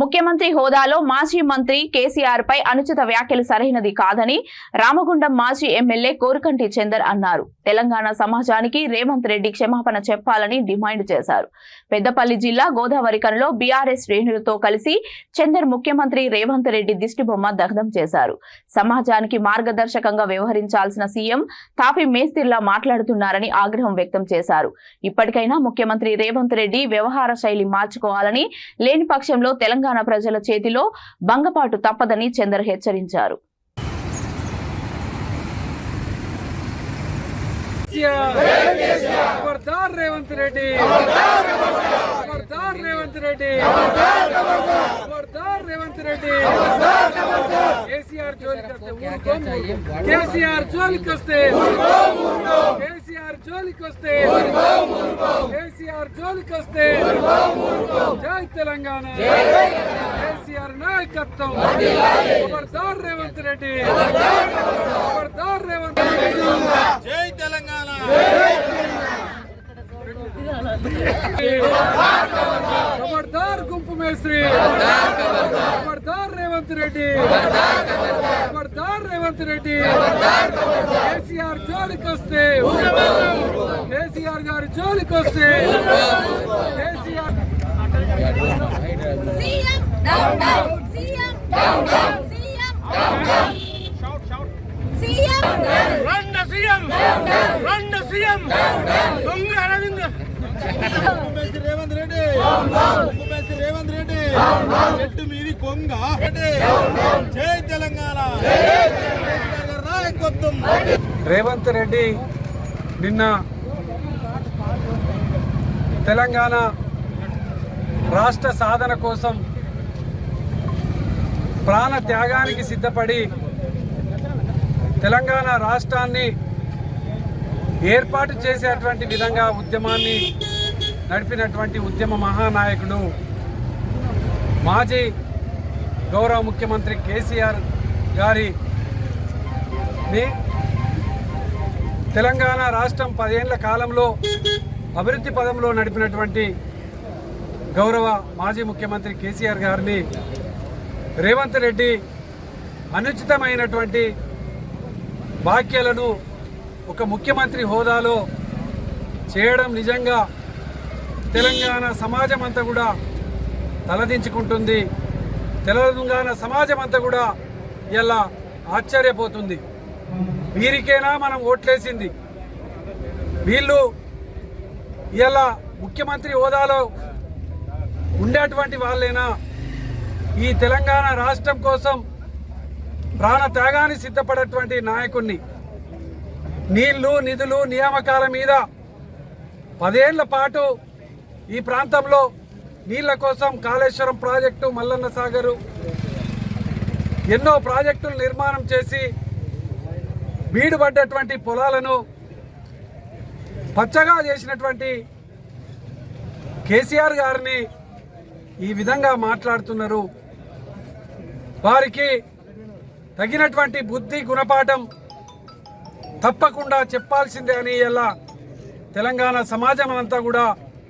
ముఖ్యమంత్రి హోదాలో మాజీ మంత్రి కేసీఆర్ పై అనుచిత వ్యాఖ్యలు సరైనది కాదని రామగుండం మాజీ ఎమ్మెల్యే కోరుకంటి చందర్ అన్నారు. తెలంగాణ సమాజానికి రేవంత్ రెడ్డి క్షమాపణ చెప్పాలని డిమాండ్ చేశారు. పెద్దపల్లి జిల్లా గోదావరి కనులో బీఆర్ఎస్ శ్రేణులతో కలిసి చందర్ ముఖ్యమంత్రి రేవంత్ రెడ్డి దిష్టిబొమ్మ దగ్ధం చేశారు. సమాజానికి మార్గదర్శకంగా వ్యవహరించాల్సిన సీఎం తాపి మేస్తిర్లా మాట్లాడుతున్నారని ఆగ్రహం వ్యక్తం చేశారు. ఇప్పటికైనా ముఖ్యమంత్రి రేవంత్ రెడ్డి వ్యవహార శైలి మార్చుకోవాలని లేని పక్షంలో తెలంగాణ ప్రజల చేతిలో భంగపాటు తప్పదని చందర్ హెచ్చరించారు. రేవంత్ రెడ్డి. రేవంత్ రెడ్డి. రేవంత్ రెడ్డి. కేసీఆర్ జోలికి వస్తే కేసీఆర్ జోలికి వస్తే కేసీఆర్ జోలికి వస్తే కేసీఆర్ జోలికి వస్తే తెలంగాణ. కేసీఆర్ నాయకత్వం. ఖబర్దార్ రేవంత్ రెడ్డి. ఖబర్దార్ రేవంత్ రెడ్డి. జై తెలంగాణ. ఖబర్దార్ గుంపు మేస్త్రి. ఖబర్దార్ రేవంత్ రెడ్డి. ఖబర్దార్ రేవంత్ రెడ్డి. కేసీఆర్ జోలికి వస్తే కేసీఆర్ గారి జోలికి వస్తే KCR CM down down CM down down CM down down CM రండ CM రండ సీఎం దొంగ అరవింద్ ముఖ్యమంత్రి రేవంత్ రెడ్డి ముఖ్యమంత్రి రేవంత్ రెడ్డి చెట్టు మీది కొంగ రెడ్డి జై తెలంగాణ కేసీఆర్ గారి నాయకత్వం రేవంత్ రెడ్డి నిన్న తెలంగాణ రాష్ట్ర సాధన కోసం ప్రాణ త్యాగానికి సిద్ధపడి తెలంగాణ రాష్ట్రాన్ని ఏర్పాటు చేసేటువంటి విధంగా ఉద్యమాన్ని నడిపినటువంటి ఉద్యమ మహానాయకుడు మాజీ గౌరవ ముఖ్యమంత్రి కేసీఆర్ గారిని తెలంగాణ రాష్ట్రం పదేళ్ళ కాలంలో అభివృద్ధి పదంలో నడిపినటువంటి గౌరవ మాజీ ముఖ్యమంత్రి కేసీఆర్ గారిని రేవంత్ రెడ్డి అనుచితమైనటువంటి వ్యాఖ్యలను ఒక ముఖ్యమంత్రి హోదాలో చేయడం నిజంగా తెలంగాణ సమాజం అంతా కూడా తలదించుకుంటుంది. తెలంగాణ సమాజం అంతా కూడా ఇలా ఆశ్చర్యపోతుంది. వీరికేనా మనం ఓట్లేసింది? వీళ్ళు ఇలా ముఖ్యమంత్రి హోదాలో ఉండేటువంటి వాళ్ళైనా ఈ తెలంగాణ రాష్ట్రం కోసం ప్రాణ త్యాగాన్ని సిద్ధపడేటువంటి నాయకుణ్ణి. నీళ్ళు నిధులు నియామకాల మీద పదేళ్ళ పాటు ఈ ప్రాంతంలో నీళ్ళ కోసం కాళేశ్వరం ప్రాజెక్టు మల్లన్న సాగరు ఎన్నో ప్రాజెక్టులు నిర్మాణం చేసి బీడుపడ్డటువంటి పొలాలను పచ్చగా చేసినటువంటి కేసీఆర్ గారిని ఈ విధంగా మాట్లాడుతున్నారు. వారికి తగినటువంటి బుద్ధి గుణపాఠం తప్పకుండా చెప్పాల్సిందే అని ఇలా తెలంగాణ సమాజం అంతా కూడా